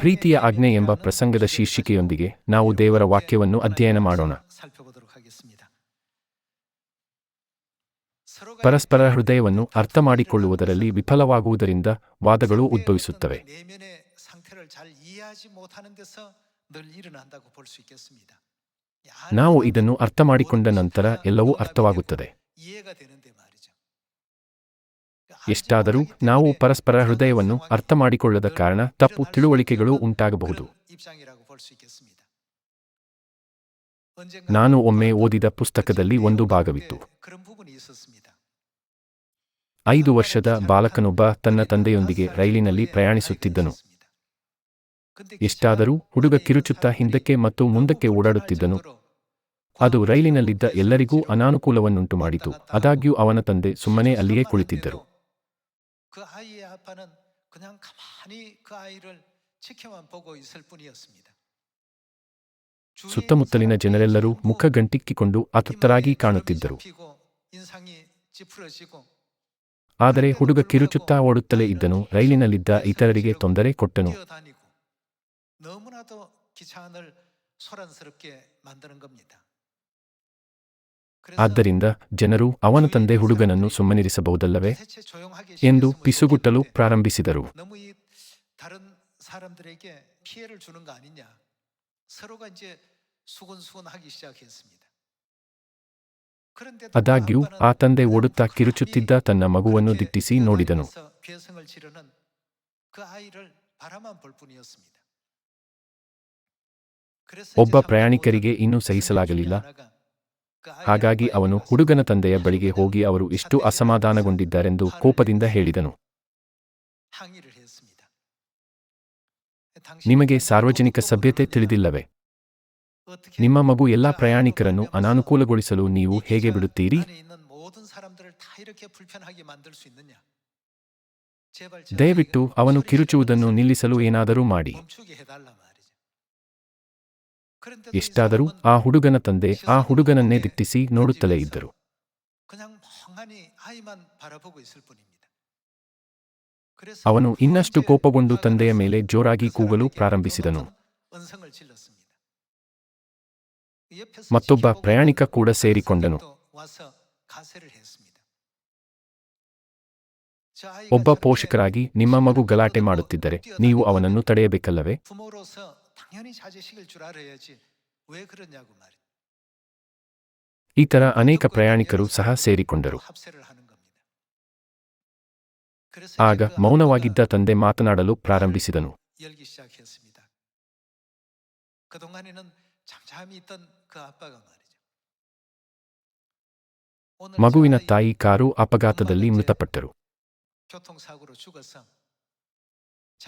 ಪ್ರೀತಿಯ ಆಜ್ಞೆ ಎಂಬ ಪ್ರಸಂಗದ ಶೀರ್ಷಿಕೆಯೊಂದಿಗೆ ನಾವು ದೇವರ ವಾಕ್ಯವನ್ನು ಅಧ್ಯಯನ ಮಾಡೋಣ. ಪರಸ್ಪರ ಹೃದಯವನ್ನು ಅರ್ಥ ಮಾಡಿಕೊಳ್ಳುವುದರಲ್ಲಿ ವಿಫಲವಾಗುವುದರಿಂದ ವಾದಗಳು ಉದ್ಭವಿಸುತ್ತವೆ. ನಾವು ಇದನ್ನು ಅರ್ಥ ಮಾಡಿಕೊಂಡ ನಂತರ ಎಲ್ಲವೂ ಅರ್ಥವಾಗುತ್ತದೆ. ಎಷ್ಟಾದರೂ ನಾವು ಪರಸ್ಪರ ಹೃದಯವನ್ನು ಅರ್ಥ ಮಾಡಿಕೊಳ್ಳದ ಕಾರಣ ತಪ್ಪು ತಿಳುವಳಿಕೆಗಳು ಉಂಟಾಗಬಹುದು. ನಾನು ಒಮ್ಮೆ ಓದಿದ ಪುಸ್ತಕದಲ್ಲಿ ಒಂದು ಭಾಗವಿತ್ತು. ಐದು ವರ್ಷದ ಬಾಲಕನೊಬ್ಬ ತನ್ನ ತಂದೆಯೊಂದಿಗೆ ರೈಲಿನಲ್ಲಿ ಪ್ರಯಾಣಿಸುತ್ತಿದ್ದನು. ಎಷ್ಟಾದರೂ ಹುಡುಗ ಕಿರುಚುತ್ತಾ ಹಿಂದಕ್ಕೆ ಮತ್ತು ಮುಂದಕ್ಕೆ ಓಡಾಡುತ್ತಿದ್ದನು. ಅದು ರೈಲಿನಲ್ಲಿದ್ದ ಎಲ್ಲರಿಗೂ ಅನಾನುಕೂಲವನ್ನುಂಟು ಮಾಡಿತು ಆದಾಗ್ಯೂ ಅವನ ತಂದೆ ಸುಮ್ಮನೆ ಅಲ್ಲಿಯೇ ಕುಳಿತಿದ್ದರು. 아빠는 그냥 ಸುತ್ತಮುತ್ತಲಿನ ಜನರೆಲ್ಲರೂ ಮುಖ ಗಂಟಿಕ್ಕಿಕೊಂಡು ಅತೃಪ್ತರಾಗಿ ಕಾಣುತ್ತಿದ್ದರು. ಆದರೆ ಹುಡುಗ ಕಿರುಚುತ್ತಾ ಓಡುತ್ತಲೇ ಇದ್ದನು ರೈಲಿನಲ್ಲಿದ್ದ ಇತರರಿಗೆ ತೊಂದರೆ ಕೊಟ್ಟನು. 너무나도 기차안을 소란스럽게 만드는 겁니다. ಆದ್ದರಿಂದ ಜನರು ಅವನ ತಂದೆ ಹುಡುಗನನ್ನು ಸುಮ್ಮನಿರಿಸಬಹುದಲ್ಲವೇ? ಎಂದು ಪಿಸುಗುಟ್ಟಲು ಪ್ರಾರಂಭಿಸಿದರು. ಆದಾಗ್ಯೂ ಆ ತಂದೆ ಓಡುತ್ತಾ ಕಿರುಚುತ್ತಿದ್ದ ತನ್ನ ಮಗುವನ್ನು ದಿಟ್ಟಿಸಿ ನೋಡಿದನು. ಒಬ್ಬ ಪ್ರಯಾಣಿಕರಿಗೆ ಇನ್ನೂ ಸಹಿಸಲಾಗಲಿಲ್ಲ. ಹಾಗಾಗಿ ಅವನು ಹುಡುಗನ ತಂದೆಯ ಬಳಿಗೆ ಹೋಗಿ ಅವರು ಇಷ್ಟು ಅಸಮಾಧಾನಗೊಂಡಿದ್ದಾರೆಂದು ಕೋಪದಿಂದ ಹೇಳಿದನು. ನಿಮಗೆ ಸಾರ್ವಜನಿಕ ಸಭ್ಯತೆ ತಿಳಿದಿಲ್ಲವೆ? ನಿಮ್ಮ ಮಗು ಎಲ್ಲ ಪ್ರಯಾಣಿಕರನ್ನು ಅನಾನುಕೂಲಗೊಳಿಸಲು ನೀವು ಹೇಗೆ ಬಿಡುತ್ತೀರಿ? ದಯವಿಟ್ಟು ಅವನು ಕಿರುಚುವುದನ್ನು ನಿಲ್ಲಿಸಲು ಏನಾದರೂ ಮಾಡಿ. ಎಷ್ಟಾದರೂ ಆ ಹುಡುಗನ ತಂದೆ ಆ ಹುಡುಗನನ್ನೇ ದಿಟ್ಟಿಸಿ ನೋಡುತ್ತಲೇ ಇದ್ದರು. ಅವನು ಇನ್ನಷ್ಟು ಕೋಪಗೊಂಡು ತಂದೆಯ ಮೇಲೆ ಜೋರಾಗಿ ಕೂಗಲು ಪ್ರಾರಂಭಿಸಿದನು. ಮತ್ತೊಬ್ಬ ಪ್ರಯಾಣಿಕ ಕೂಡ ಸೇರಿಕೊಂಡನು. ಒಬ್ಬ ಪೋಷಕರಾಗಿ ನಿಮ್ಮ ಮಗು ಗಲಾಟೆ ಮಾಡುತ್ತಿದ್ದರೆ ನೀವು ಅವನನ್ನು ತಡೆಯಬೇಕಲ್ಲವೇ? 당연히 자제식일 줄 알아야지. 왜 그러냐고 말이죠. ಈ ತರ ಅನೇಕ ಪ್ರಯಾಣಿಕರು ಸಹ ಸೇರಿಕೊಂಡರು. ಆಗ ಮೌನವಾಗಿದ್ದ ತಂದೆ ಮಾತನಾಡಲು ಪ್ರಾರಂಭಿಸಿದನು. ಮಗುವಿನ ತಾಯಿ ಕಾರು ಅಪಘಾತದಲ್ಲಿ ಮೃತಪಟ್ಟರು.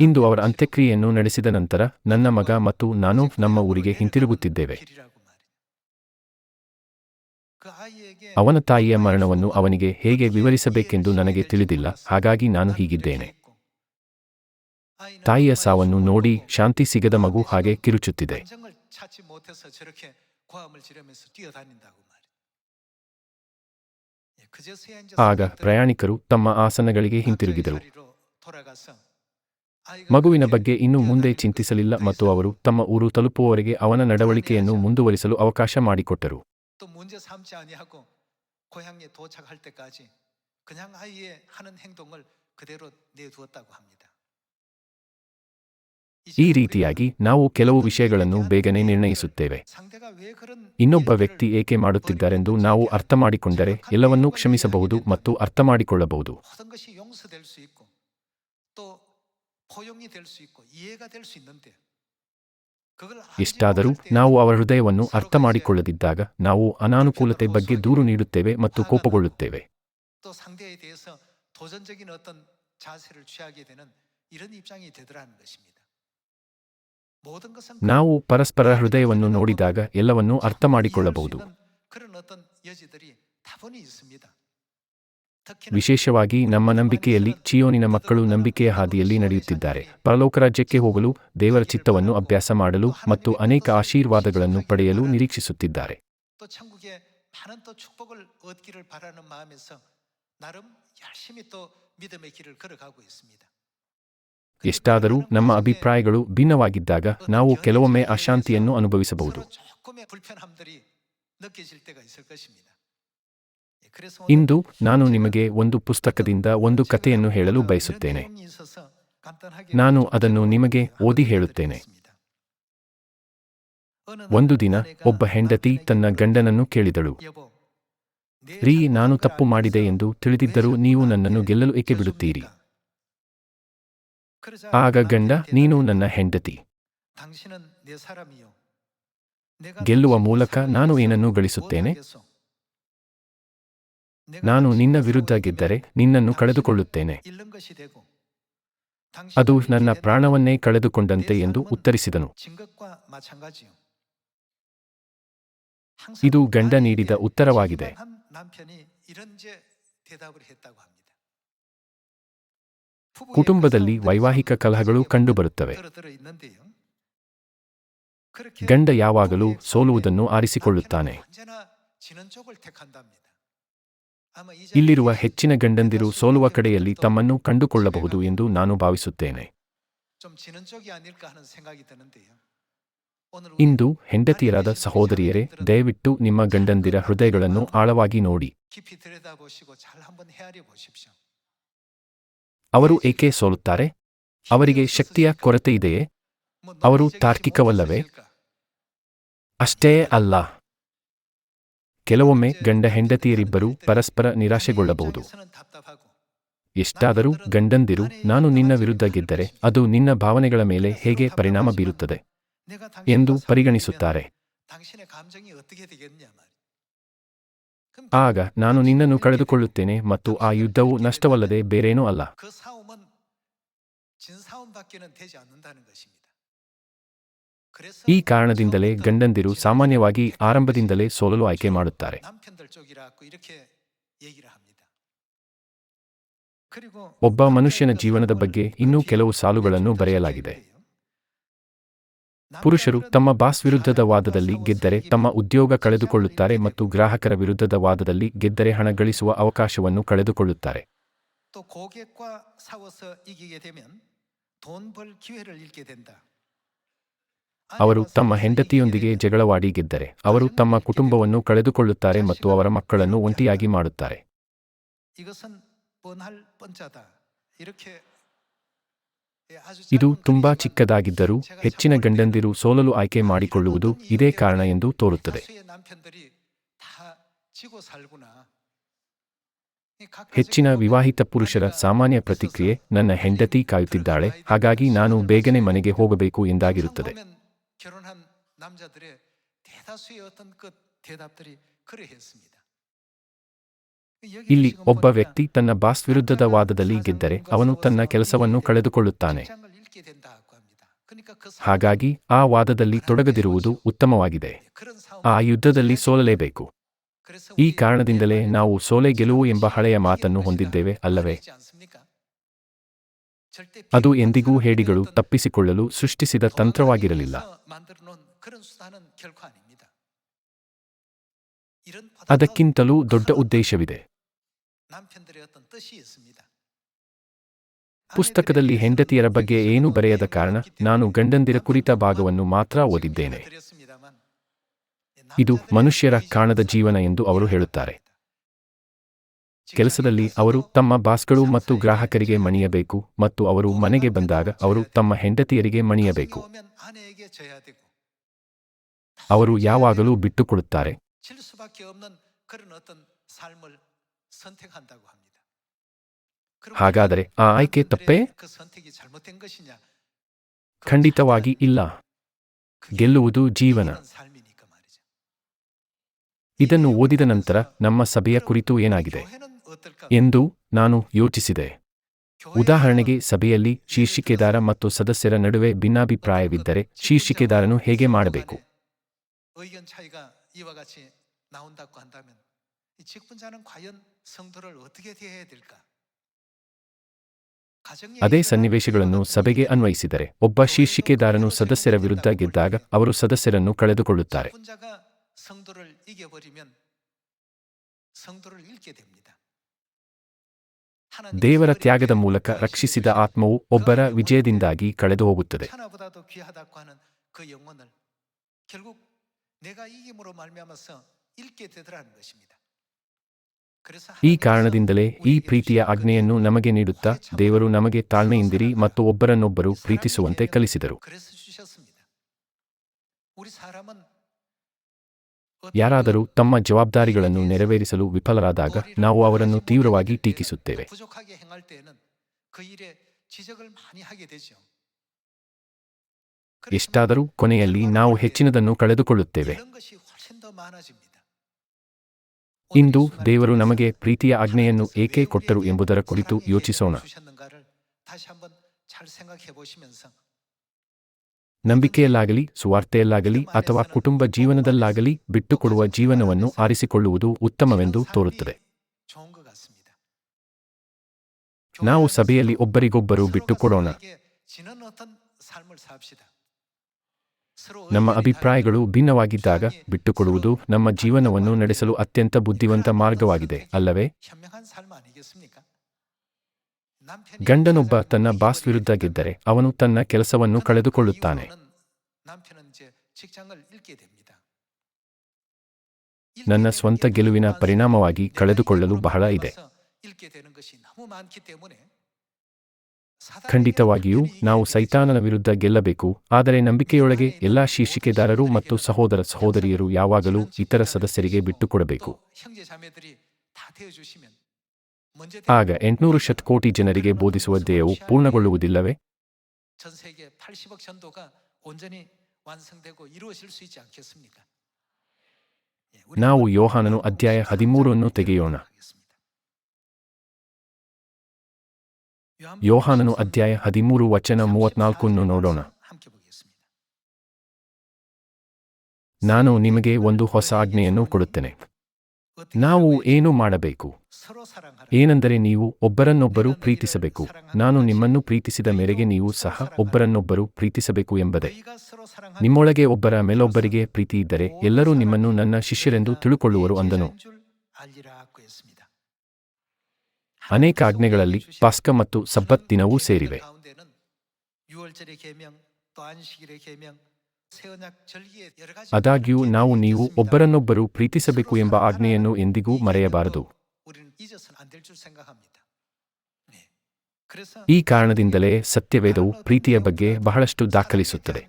ಇಂದು ಅವರ ಅಂತ್ಯಕ್ರಿಯೆಯನ್ನು ನಡೆಸಿದ ನಂತರ ನನ್ನ ಮಗ ಮತ್ತು ನಾನು ನಮ್ಮ ಊರಿಗೆ ಹಿಂತಿರುಗುತ್ತಿದ್ದೇವೆ. ಅವನ ತಾಯಿಯ ಮರಣವನ್ನು ಅವನಿಗೆ ಹೇಗೆ ವಿವರಿಸಬೇಕೆಂದು ನನಗೆ ತಿಳಿದಿಲ್ಲ, ಹಾಗಾಗಿ ನಾನು ಹೀಗಿದ್ದೇನೆ. ತಾಯಿಯ ಸಾವನ್ನು ನೋಡಿ ಶಾಂತಿ ಸಿಗದ ಮಗು ಹಾಗೆ ಕಿರುಚುತ್ತಿದೆ. ಆಗ ಪ್ರಯಾಣಿಕರು ತಮ್ಮ ಆಸನಗಳಿಗೆ ಹಿಂತಿರುಗಿದರು. ಮಗುವಿನ ಬಗ್ಗೆ ಇನ್ನೂ ಮುಂದೆ ಚಿಂತಿಸಲಿಲ್ಲ ಮತ್ತು ಅವರು ತಮ್ಮ ಊರು ತಲುಪುವವರೆಗೆ ಅವನ ನಡವಳಿಕೆಯನ್ನು ಮುಂದುವರಿಸಲು ಅವಕಾಶ ಮಾಡಿಕೊಟ್ಟರು. ಈ ರೀತಿಯಾಗಿ ನಾವು ಕೆಲವು ವಿಷಯಗಳನ್ನು ಬೇಗನೆ ನಿರ್ಣಯಿಸುತ್ತೇವೆ. ಇನ್ನೊಬ್ಬ ವ್ಯಕ್ತಿ ಏಕೆ ಮಾಡುತ್ತಿದ್ದಾರೆಂದು ನಾವು ಅರ್ಥ ಮಾಡಿಕೊಂಡರೆ ಎಲ್ಲವನ್ನೂ ಕ್ಷಮಿಸಬಹುದು ಮತ್ತು ಅರ್ಥ ಮಾಡಿಕೊಳ್ಳಬಹುದು. ಇಷ್ಟಾದರೂ ನಾವು ಅವರ ಹೃದಯವನ್ನು ಅರ್ಥ ಮಾಡಿಕೊಳ್ಳದಿದ್ದಾಗ ನಾವು ಅನಾನುಕೂಲತೆ ಬಗ್ಗೆ ದೂರು ನೀಡುತ್ತೇವೆ ಮತ್ತು ಕೋಪಗೊಳ್ಳುತ್ತೇವೆ. ನಾವು ಪರಸ್ಪರ ಹೃದಯವನ್ನು ನೋಡಿದಾಗ ಎಲ್ಲವನ್ನೂ ಅರ್ಥ ಮಾಡಿಕೊಳ್ಳಬಹುದು ವಿಶೇಷವಾಗಿ ನಮ್ಮ ನಂಬಿಕೆಯಲ್ಲಿ ಚಿಯೋನಿನ ಮಕ್ಕಳು ನಂಬಿಕೆಯ ಹಾದಿಯಲ್ಲಿ ನಡೆಯುತ್ತಿದ್ದಾರೆ. ಪರಲೋಕ ರಾಜ್ಯಕ್ಕೆ ಹೋಗಲು ದೇವರ ಚಿತ್ತವನ್ನು ಅಭ್ಯಾಸ ಮಾಡಲು ಮತ್ತು ಅನೇಕ ಆಶೀರ್ವಾದಗಳನ್ನು ಪಡೆಯಲು ನಿರೀಕ್ಷಿಸುತ್ತಿದ್ದಾರೆ. ಎಷ್ಟಾದರೂ ನಮ್ಮ ಅಭಿಪ್ರಾಯಗಳು ಭಿನ್ನವಾಗಿದ್ದಾಗ ನಾವು ಕೆಲವೊಮ್ಮೆ ಅಶಾಂತಿಯನ್ನು ಅನುಭವಿಸಬಹುದು. ಇಂದು ನಾನು ನಿಮಗೆ ಒಂದು ಪುಸ್ತಕದಿಂದ ಒಂದು ಕಥೆಯನ್ನು ಹೇಳಲು ಬಯಸುತ್ತೇನೆ. ನಾನು ಅದನ್ನು ನಿಮಗೆ ಓದಿ ಹೇಳುತ್ತೇನೆ. ಒಂದು ದಿನ ಒಬ್ಬ ಹೆಂಡತಿ ತನ್ನ ಗಂಡನನ್ನು ಕೇಳಿದಳು. ರೀ ನಾನು ತಪ್ಪು ಮಾಡಿದೆ ಎಂದು ತಿಳಿದಿದ್ದರೂ ನೀವು ನನ್ನನ್ನು ಗೆಲ್ಲಲು ಏಕೆ ಬಿಡುತ್ತೀರಿ? ಆಗ ಗಂಡ ನೀನು ನನ್ನ ಹೆಂಡತಿ. ಗೆಲ್ಲುವ ಮೂಲಕ ನಾನು ಏನನ್ನು ಗಳಿಸುತ್ತೇನೆ? ನಾನು ನಿನ್ನ ವಿರುದ್ಧ ಗೆದ್ದರೆ ನಿನ್ನನ್ನು ಕಳೆದುಕೊಳ್ಳುತ್ತೇನೆ. ಅದು ನನ್ನ ಪ್ರಾಣವನ್ನೇ ಕಳೆದುಕೊಂಡಂತೆ ಎಂದು ಉತ್ತರಿಸಿದನು. ಇದು ಗಂಡ ನೀಡಿದ ಉತ್ತರವಾಗಿದೆ. ಕುಟುಂಬದಲ್ಲಿ ವೈವಾಹಿಕ ಕಲಹಗಳು ಕಂಡುಬರುತ್ತವೆ. ಗಂಡ ಯಾವಾಗಲೂ ಸೋಲುವುದನ್ನು ಆರಿಸಿಕೊಳ್ಳುತ್ತಾನೆ. ಇಲ್ಲಿರುವ ಹೆಚ್ಚಿನ ಗಂಡಂದಿರು ಸೋಲುವ ಕಡೆಯಲ್ಲಿ ತಮ್ಮನ್ನು ಕಂಡುಕೊಳ್ಳಬಹುದು ಎಂದು ನಾನು ಭಾವಿಸುತ್ತೇನೆ. ಇಂದು ಹೆಂಡತಿಯರಾದ ಸಹೋದರಿಯರೇ, ದಯವಿಟ್ಟು ನಿಮ್ಮ ಗಂಡಂದಿರ ಹೃದಯಗಳನ್ನು ಆಳವಾಗಿ ನೋಡಿ. ಅವರು ಏಕೆ ಸೋಲುತ್ತಾರೆ? ಅವರಿಗೆ ಶಕ್ತಿಯ ಕೊರತೆ ಇದೆಯೇ? ಅವರು ತಾರ್ಕಿಕವಲ್ಲವೇ? ಅಷ್ಟೇ ಅಲ್ಲ. ಕೆಲವೊಮ್ಮೆ ಗಂಡ ಹೆಂಡತಿಯರಿಬ್ಬರೂ ಪರಸ್ಪರ ನಿರಾಶೆಗೊಳ್ಳಬಹುದು. ಎಷ್ಟಾದರೂ ಗಂಡಂದಿರು, ನಾನು ನಿನ್ನ ವಿರುದ್ಧ ಗೆದ್ದರೆ ಅದು ನಿನ್ನ ಭಾವನೆಗಳ ಮೇಲೆ ಹೇಗೆ ಪರಿಣಾಮ ಬೀರುತ್ತದೆ? ಎಂದು ಪರಿಗಣಿಸುತ್ತಾರೆ. ಆಗ ನಾನು ನಿನ್ನನ್ನು ಕಳೆದುಕೊಳ್ಳುತ್ತೇನೆ ಮತ್ತು ಆ ಯುದ್ಧವು ನಷ್ಟವಲ್ಲದೆ ಬೇರೇನೂ ಅಲ್ಲ. ಈ ಕಾರಣದಿಂದಲೇ ಗಂಡಂದಿರು ಸಾಮಾನ್ಯವಾಗಿ ಆರಂಭದಿಂದಲೇ ಸೋಲಲು ಆಯ್ಕೆ ಮಾಡುತ್ತಾರೆ. ಒಬ್ಬ ಮನುಷ್ಯನ ಜೀವನದ ಬಗ್ಗೆ ಇನ್ನೂ ಕೆಲವು ಸಾಲುಗಳನ್ನು ಬರೆಯಲಾಗಿದೆ. ಪುರುಷರು ತಮ್ಮ ಬಾಸ್ ವಿರುದ್ಧದ ವಾದದಲ್ಲಿ ಗೆದ್ದರೆ ತಮ್ಮ ಉದ್ಯೋಗ ಕಳೆದುಕೊಳ್ಳುತ್ತಾರೆ ಮತ್ತು ಗ್ರಾಹಕರ ವಿರುದ್ಧದ ವಾದದಲ್ಲಿ ಗೆದ್ದರೆ ಹಣ ಗಳಿಸುವ ಅವಕಾಶವನ್ನು ಕಳೆದುಕೊಳ್ಳುತ್ತಾರೆ. ಅವರು ತಮ್ಮ ಹೆಂಡತಿಯೊಂದಿಗೆ ಜಗಳವಾಡಿ ಗೆದ್ದರೆ, ಅವರು ತಮ್ಮ ಕುಟುಂಬವನ್ನು ಕಳೆದುಕೊಳ್ಳುತ್ತಾರೆ ಮತ್ತು ಅವರ ಮಕ್ಕಳನ್ನು ಒಂಟಿಯಾಗಿ ಮಾಡುತ್ತಾರೆ. ಇದು ತುಂಬಾ ಚಿಕ್ಕದಾಗಿದ್ದರೂ ಹೆಚ್ಚಿನ ಗಂಡಂದಿರು ಸೋಲಲು ಆಯ್ಕೆ ಮಾಡಿಕೊಳ್ಳುವುದು ಇದೇ ಕಾರಣ ಎಂದು ತೋರುತ್ತದೆ. ಹೆಚ್ಚಿನ ವಿವಾಹಿತ ಪುರುಷರ ಸಾಮಾನ್ಯ ಪ್ರತಿಕ್ರಿಯೆ, ನನ್ನ ಹೆಂಡತಿ ಕಾಯುತ್ತಿದ್ದಾಳೆ, ಹಾಗಾಗಿ ನಾನು ಬೇಗನೆ ಮನೆಗೆ ಹೋಗಬೇಕು ಎಂದಾಗಿರುತ್ತದೆ. 결혼한 남자들의 대다수의 어떤 그 대답들이 그러했습니다. ಇಲ್ಲಿ ಒಬ್ಬ ವ್ಯಕ್ತಿ ತನ್ನ ಬಾಸ್ ವಿರುದ್ಧದ ವಾದದಲ್ಲಿ ಗೆದ್ದರೆ ಅವನು ತನ್ನ ಕೆಲಸವನ್ನು ಕಳೆದುಕೊಳ್ಳುತ್ತಾನೆ ಹಾಗಾಗಿ ಆ ವಾದದಲ್ಲಿ ತೊಡಗದಿರುವುದು ಉತ್ತಮವಾಗಿದೆ ಆ ಯುದ್ಧದಲ್ಲಿ ಸೋಲಲೇಬೇಕು ಈ ಕಾರಣದಿಂದಲೇ ನಾವು ಸೋಲೆ ಗೆಲುವು ಎಂಬ ಹಳೆಯ ಮಾತನ್ನು ಹೊಂದಿದ್ದೇವೆ ಅಲ್ಲವೇ ಅದು ಎಂದಿಗೂ ಹೇಡಿಗಳು ತಪ್ಪಿಸಿಕೊಳ್ಳಲು ಸೃಷ್ಟಿಸಿದ ತಂತ್ರವಾಗಿರಲಿಲ್ಲ. ಅದಕ್ಕಿಂತಲೂ ದೊಡ್ಡ ಉದ್ದೇಶವಿದೆ. ಪುಸ್ತಕದಲ್ಲಿ ಹೆಂಡತಿಯರ ಬಗ್ಗೆ ಏನೂ ಬರೆಯದ ಕಾರಣ ನಾನು ಗಂಡಂದಿರ ಕುರಿತ ಭಾಗವನ್ನು ಮಾತ್ರ ಓದಿದ್ದೇನೆ. ಇದು ಮನುಷ್ಯರ ಕಾಣದ ಜೀವನ ಎಂದು ಅವರು ಹೇಳುತ್ತಾರೆ. ಕೆಲಸದಲ್ಲಿ ಅವರು ತಮ್ಮ ಬಾಸ್ಗಳು ಮತ್ತು ಗ್ರಾಹಕರಿಗೆ ಮಣಿಯಬೇಕು ಮತ್ತು ಅವರು ಮನೆಗೆ ಬಂದಾಗ ಅವರು ತಮ್ಮ ಹೆಂಡತಿಯರಿಗೆ ಮಣಿಯಬೇಕು. ಅವರು ಯಾವಾಗಲೂ ಬಿಟ್ಟುಕೊಡುತ್ತಾರೆ. ಹಾಗಾದರೆ ಆ ಆಯ್ಕೆ ತಪ್ಪೇ? ಖಂಡಿತವಾಗಿ ಇಲ್ಲ. ಗೆಲ್ಲುವುದು ಜೀವನ. ಇದನ್ನು ಓದಿದ ನಂತರ ನಮ್ಮ ಸಭೆಯ ಕುರಿತು ಏನಾಗಿದೆ? ಎಂದು ನಾನು ಯೋಚಿಸಿದೆ. ಉದಾಹರಣೆಗೆ ಸಭೆಯಲ್ಲಿ ಶೀರ್ಷಿಕೆದಾರ ಮತ್ತು ಸದಸ್ಯರ ನಡುವೆ ಭಿನ್ನಾಭಿಪ್ರಾಯವಿದ್ದರೆ ಶೀರ್ಷಿಕೆದಾರನು ಹೇಗೆ ಮಾಡಬೇಕು? ಅದೇ ಸನ್ನಿವೇಶಗಳನ್ನು ಸಭೆಗೆ ಅನ್ವಯಿಸಿದರೆ ಒಬ್ಬ ಶೀರ್ಷಿಕೆದಾರನು ಸದಸ್ಯರ ವಿರುದ್ಧ ಗೆದ್ದಾಗ ಅವರು ಸದಸ್ಯರನ್ನು ಕಳೆದುಕೊಳ್ಳುತ್ತಾರೆ. ದೇವರ ತ್ಯಾಗದ ಮೂಲಕ ರಕ್ಷಿಸಿದ ಆತ್ಮವು ಒಬ್ಬರ ವಿಜಯದಿಂದಾಗಿ ಕಳೆದು ಹೋಗುತ್ತದೆ. ಈ ಕಾರಣದಿಂದಲೇ ಈ ಪ್ರೀತಿಯ ಆಜ್ಞೆಯನ್ನು ನಮಗೆ ನೀಡುತ್ತಾ ದೇವರು ನಮಗೆ ತಾಳ್ಮೆಯಿಂದಿರಿ ಮತ್ತು ಒಬ್ಬರನ್ನೊಬ್ಬರು ಪ್ರೀತಿಸುವಂತೆ ಕಲಿಸಿದರು. ಯಾರಾದರೂ ತಮ್ಮ ಜವಾಬ್ದಾರಿಗಳನ್ನು ನೆರವೇರಿಸಲು ವಿಫಲರಾದಾಗ ನಾವು ಅವರನ್ನು ತೀವ್ರವಾಗಿ ಟೀಕಿಸುತ್ತೇವೆ. ಎಷ್ಟಾದರೂ ಕೊನೆಯಲ್ಲಿ ನಾವು ಹೆಚ್ಚಿನದನ್ನು ಕಳೆದುಕೊಳ್ಳುತ್ತೇವೆ. ಇಂದು ದೇವರು ನಮಗೆ ಪ್ರೀತಿಯ ಆಜ್ಞೆಯನ್ನು ಏಕೆ ಕೊಟ್ಟರು ಎಂಬುದರ ಕುರಿತು ಯೋಚಿಸೋಣ. ನಂಬಿಕೆಯಲ್ಲಾಗಲಿ, ಸುವಾರ್ತೆಯಲ್ಲಾಗಲಿ ಅಥವಾ ಕುಟುಂಬ ಜೀವನದಲ್ಲಾಗಲಿ ಬಿಟ್ಟುಕೊಡುವ ಜೀವನವನ್ನು ಆರಿಸಿಕೊಳ್ಳುವುದು ಉತ್ತಮವೆಂದು ತೋರುತ್ತದೆ. ನಾವು ಸಭೆಯಲ್ಲಿ ಒಬ್ಬರಿಗೊಬ್ಬರು ಬಿಟ್ಟುಕೊಡೋಣ. ನಮ್ಮ ಅಭಿಪ್ರಾಯಗಳು ಭಿನ್ನವಾಗಿದ್ದಾಗ ಬಿಟ್ಟುಕೊಡುವುದು ನಮ್ಮ ಜೀವನವನ್ನು ನಡೆಸಲು ಅತ್ಯಂತ ಬುದ್ಧಿವಂತ ಮಾರ್ಗವಾಗಿದೆ, ಅಲ್ಲವೇ? ಗಂಡನೊಬ್ಬ ತನ್ನ ಬಾಸ್ ವಿರುದ್ಧ ಗೆದ್ದರೆ ಅವನು ತನ್ನ ಕೆಲಸವನ್ನು ಕಳೆದುಕೊಳ್ಳುತ್ತಾನೆ. ನನ್ನ ಸ್ವಂತ ಗೆಲುವಿನ ಪರಿಣಾಮವಾಗಿ ಕಳೆದುಕೊಳ್ಳಲು ಬಹಳ ಇದೆ. ಖಂಡಿತವಾಗಿಯೂ ನಾವು ಸೈತಾನನ ವಿರುದ್ಧ ಗೆಲ್ಲಬೇಕು, ಆದರೆ ನಂಬಿಕೆಯೊಳಗೆ ಎಲ್ಲಾ ಶೀರ್ಷಿಕೆದಾರರು ಮತ್ತು ಸಹೋದರ ಸಹೋದರಿಯರು ಯಾವಾಗಲೂ ಇತರ ಸದಸ್ಯರಿಗೆ ಬಿಟ್ಟುಕೊಡಬೇಕು. ಆಗ ಎಂಟುನೂರು ಶತಕೋಟಿ ಜನರಿಗೆ ಬೋಧಿಸುವ ಧ್ಯೇಯವು ಪೂರ್ಣಗೊಳ್ಳುವುದಿಲ್ಲವೇ? ನಾವು ಯೋಹಾನನು ಅಧ್ಯಾಯ ಹದಿಮೂರನ್ನು ತೆಗೆಯೋಣ. ಯೋಹಾನನು ಅಧ್ಯಾಯ ಹದಿಮೂರು ವಚನ ಮೂವತ್ನಾಲ್ಕನ್ನು ನೋಡೋಣ. ನಾನು ನಿಮಗೆ ಒಂದು ಹೊಸ ಆಜ್ಞೆಯನ್ನು ಕೊಡುತ್ತೇನೆ. ನಾವು ಏನು ಮಾಡಬೇಕು? ಏನೆಂದರೆ ನೀವು ಒಬ್ಬರನ್ನೊಬ್ಬರು ಪ್ರೀತಿಸಬೇಕು. ನಾನು ನಿಮ್ಮನ್ನು ಪ್ರೀತಿಸಿದ ಮೇರೆಗೆ ನೀವು ಸಹ ಒಬ್ಬರನ್ನೊಬ್ಬರು ಪ್ರೀತಿಸಬೇಕು ಎಂಬುದೇ. ನಿಮ್ಮೊಳಗೆ ಒಬ್ಬರ ಮೇಲೊಬ್ಬರಿಗೆ ಪ್ರೀತಿ ಇದ್ದರೆ ಎಲ್ಲರೂ ನಿಮ್ಮನ್ನು ನನ್ನ ಶಿಷ್ಯರೆಂದು ತಿಳುಕೊಳ್ಳುವರು ಅಂದನು. ಅನೇಕ ಆಜ್ಞೆಗಳಲ್ಲಿ ಪಾಸ್ಕ ಮತ್ತು ಸಬ್ಬತ್ ದಿನವೂ ಸೇರಿವೆ. ಆದಾಗ್ಯೂ ನಾವು ನೀವು ಒಬ್ಬರನ್ನೊಬ್ಬರು ಪ್ರೀತಿಸಬೇಕು ಎಂಬ ಆಜ್ಞೆಯನ್ನು ಎಂದಿಗೂ ಮರೆಯಬಾರದು. ಈ ಕಾರಣದಿಂದಲೇ ಸತ್ಯವೇದವು ಪ್ರೀತಿಯ ಬಗ್ಗೆ ಬಹಳಷ್ಟು ದಾಖಲಿಸುತ್ತದೆ.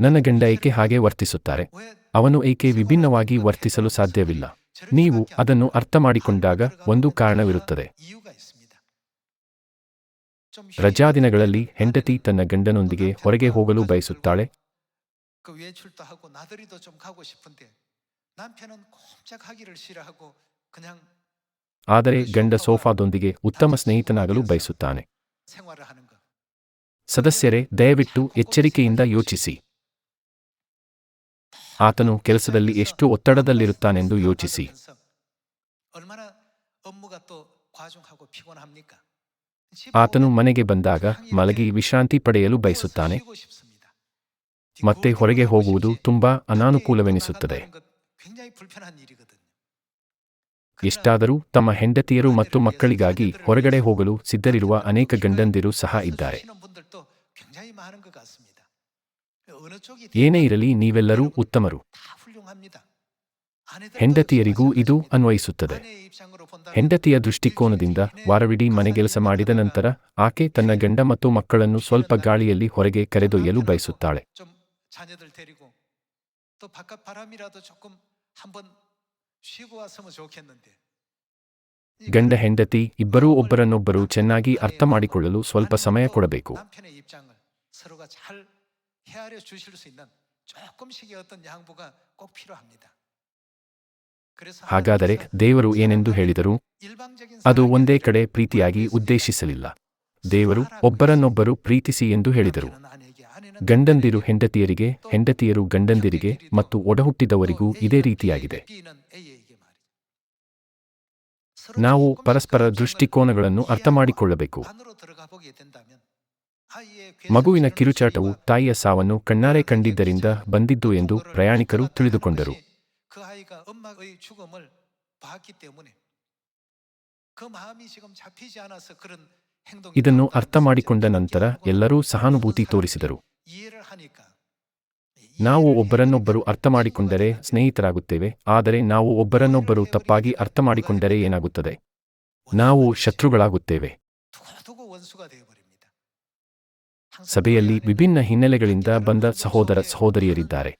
ನನ್ನ ಗಂಡ ಏಕೆ ಹಾಗೆ ವರ್ತಿಸುತ್ತಾರೆ? ಅವನು ಏಕೆ ವಿಭಿನ್ನವಾಗಿ ವರ್ತಿಸಲು ಸಾಧ್ಯವಿಲ್ಲ? ನೀವು ಅದನ್ನು ಅರ್ಥ ಮಾಡಿಕೊಂಡಾಗ ಒಂದು ಕಾರಣವಿರುತ್ತದೆ. ರಜಾದಿನಗಳಲ್ಲಿ ಹೆಂಡತಿ ತನ್ನ ಗಂಡನೊಂದಿಗೆ ಹೊರಗೆ ಹೋಗಲು ಬಯಸುತ್ತಾಳೆ. ಆದರೆ ಗಂಡ ಸೋಫಾದೊಂದಿಗೆ ಉತ್ತಮ ಸ್ನೇಹಿತನಾಗಲು ಬಯಸುತ್ತಾನೆ. ಸದಸ್ಯರೇ, ದಯವಿಟ್ಟು ಎಚ್ಚರಿಕೆಯಿಂದ ಯೋಚಿಸಿ. ಆತನು ಕೆಲಸದಲ್ಲಿ ಎಷ್ಟು ಒತ್ತಡದಲ್ಲಿರುತ್ತಾನೆಂದು ಯೋಚಿಸಿ. ಆತನು ಮನೆಗೆ ಬಂದಾಗ ಮಲಗಿ ವಿಶ್ರಾಂತಿ ಪಡೆಯಲು ಬಯಸುತ್ತಾನೆ. ಮತ್ತೆ ಹೊರಗೆ ಹೋಗುವುದು ತುಂಬಾ ಅನಾನುಕೂಲವೆನಿಸುತ್ತದೆ. ಇಷ್ಟಾದರೂ ತಮ್ಮ ಹೆಂಡತಿಯರು ಮತ್ತು ಮಕ್ಕಳಿಗಾಗಿ ಹೊರಗಡೆ ಹೋಗಲು ಸಿದ್ಧರಿರುವ ಅನೇಕ ಗಂಡಂದಿರು ಸಹ ಇದ್ದಾರೆ. ಏನೇ ಇರಲಿ ನೀವೆಲ್ಲರೂ ಉತ್ತಮರು. ಹೆಂಡತಿಯರಿಗೂ ಇದು ಅನ್ವಯಿಸುತ್ತದೆ. ಹೆಂಡತಿಯ ದೃಷ್ಟಿಕೋನದಿಂದ ವಾರವಿಡೀ ಮನೆಗೆಲಸ ಮಾಡಿದ ನಂತರ ಆಕೆ ತನ್ನ ಗಂಡ ಮತ್ತು ಮಕ್ಕಳನ್ನು ಸ್ವಲ್ಪ ಗಾಳಿಯಲ್ಲಿ ಹೊರಗೆ ಕರೆದೊಯ್ಯಲು ಬಯಸುತ್ತಾಳೆ ಗಂಡ ಹೆಂಡತಿ ಇಬ್ಬರೂ ಒಬ್ಬರನ್ನೊಬ್ಬರು ಚೆನ್ನಾಗಿ ಅರ್ಥ ಮಾಡಿಕೊಳ್ಳಲು ಸ್ವಲ್ಪ ಸಮಯ ಕೊಡಬೇಕು 조금씩의 어떤 양보가 꼭 필요합니다. ಹಾಗಾದರೆ ದೇವರು ಏನೆಂದು ಹೇಳಿದರು ಅದು ಒಂದೇ ಕಡೆ ಪ್ರೀತಿಯಾಗಿ ಉದ್ದೇಶಿಸಲಿಲ್ಲ. ದೇವರು ಒಬ್ಬರನ್ನೊಬ್ಬರು ಪ್ರೀತಿಸಿ ಎಂದು ಹೇಳಿದರು. ಗಂಡಂದಿರು ಹೆಂಡತಿಯರಿಗೆ, ಹೆಂಡತಿಯರು ಗಂಡಂದಿರಿಗೆ ಮತ್ತು ಒಡಹುಟ್ಟಿದವರಿಗೂ ಇದೇ ರೀತಿಯಾಗಿದೆ. ನಾವು ಪರಸ್ಪರ ದೃಷ್ಟಿಕೋನಗಳನ್ನು ಅರ್ಥಮಾಡಿಕೊಳ್ಳಬೇಕು. ಮಗುವಿನ ಕಿರುಚಾಟವು ತಾಯಿಯ ಸಾವನ್ನು ಕಣ್ಣಾರೆ ಕಂಡಿದ್ದರಿಂದ ಬಂದಿದ್ದು ಎಂದು ಪ್ರಯಾಣಿಕರು ತಿಳಿದುಕೊಂಡರು. 그 아이가 엄마의 죽음을 ಇದನ್ನು ಅರ್ಥ ಮಾಡಿಕೊಂಡ ನಂತರ ಎಲ್ಲರೂ ಸಹಾನುಭೂತಿ ತೋರಿಸಿದರು. ನಾವು ಒಬ್ಬರನ್ನೊಬ್ಬರು ಅರ್ಥ ಮಾಡಿಕೊಂಡರೆ ಸ್ನೇಹಿತರಾಗುತ್ತೇವೆ ಆದರೆ ನಾವು ಒಬ್ಬರನ್ನೊಬ್ಬರು ತಪ್ಪಾಗಿ ಅರ್ಥ ಮಾಡಿಕೊಂಡರೆ ಏನಾಗುತ್ತದೆ? ನಾವು ಶತ್ರುಗಳಾಗುತ್ತೇವೆ. ಸಭೆಯಲ್ಲಿ ವಿಭಿನ್ನ ಹಿನ್ನೆಲೆಗಳಿಂದ ಬಂದ ಸಹೋದರ ಸಹೋದರಿಯರಿದ್ದಾರೆ.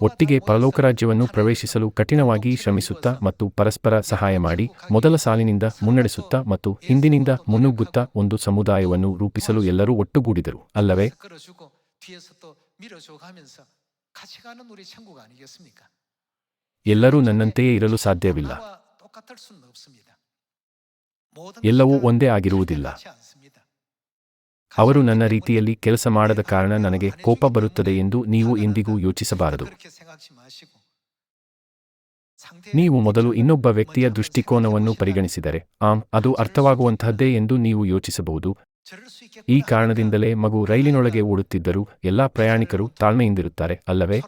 ಒಟ್ಟಿಗೆ ಪರಲೋಕ ರಾಜ್ಯವನ್ನು ಪ್ರವೇಶಿಸಲು ಕಠಿಣವಾಗಿ ಶ್ರಮಿಸುತ್ತಾ ಮತ್ತು ಪರಸ್ಪರ ಸಹಾಯ ಮಾಡಿ ಮೊದಲ ಸಾಲಿನಿಂದ ಮುನ್ನಡೆಸುತ್ತಾ ಮತ್ತು ಹಿಂದಿನಿಂದ ಮುನ್ನುಗ್ಗುತ್ತಾ ಒಂದು ಸಮುದಾಯವನ್ನು ರೂಪಿಸಲು ಎಲ್ಲರೂ ಒಟ್ಟುಗೂಡಿದರು. ಅಲ್ಲವೇ? ಎಲ್ಲರೂ ನನ್ನಂತೆಯೇ ಇರಲು ಸಾಧ್ಯವಿಲ್ಲ. ಎಲ್ಲವೂ ಒಂದೇ ಆಗಿರುವುದಿಲ್ಲ. ಅವರು ನನ್ನ ರೀತಿಯಲ್ಲಿ ಕೆಲಸ ಮಾಡದ ಕಾರಣ ನನಗೆ ಕೋಪ ಬರುತ್ತದೆ ಎಂದು ನೀವು ಎಂದಿಗೂ ಯೋಚಿಸಬಾರದು. ನೀವು ಮೊದಲು ಇನ್ನೊಬ್ಬ ವ್ಯಕ್ತಿಯ ದೃಷ್ಟಿಕೋನವನ್ನು ಪರಿಗಣಿಸಿದರೆ ಆಂ ಅದು ಅರ್ಥವಾಗುವಂತಹದ್ದೇ ಎಂದು ನೀವು ಯೋಚಿಸಬಹುದು. ಈ ಕಾರಣದಿಂದಲೇ ಮಗು ರೈಲಿನೊಳಗೆ ಓಡುತ್ತಿದ್ದರೂ ಎಲ್ಲಾ ಪ್ರಯಾಣಿಕರು ತಾಳ್ಮೆಯಿಂದಿರುತ್ತಾರೆ, ಅಲ್ಲವೇ?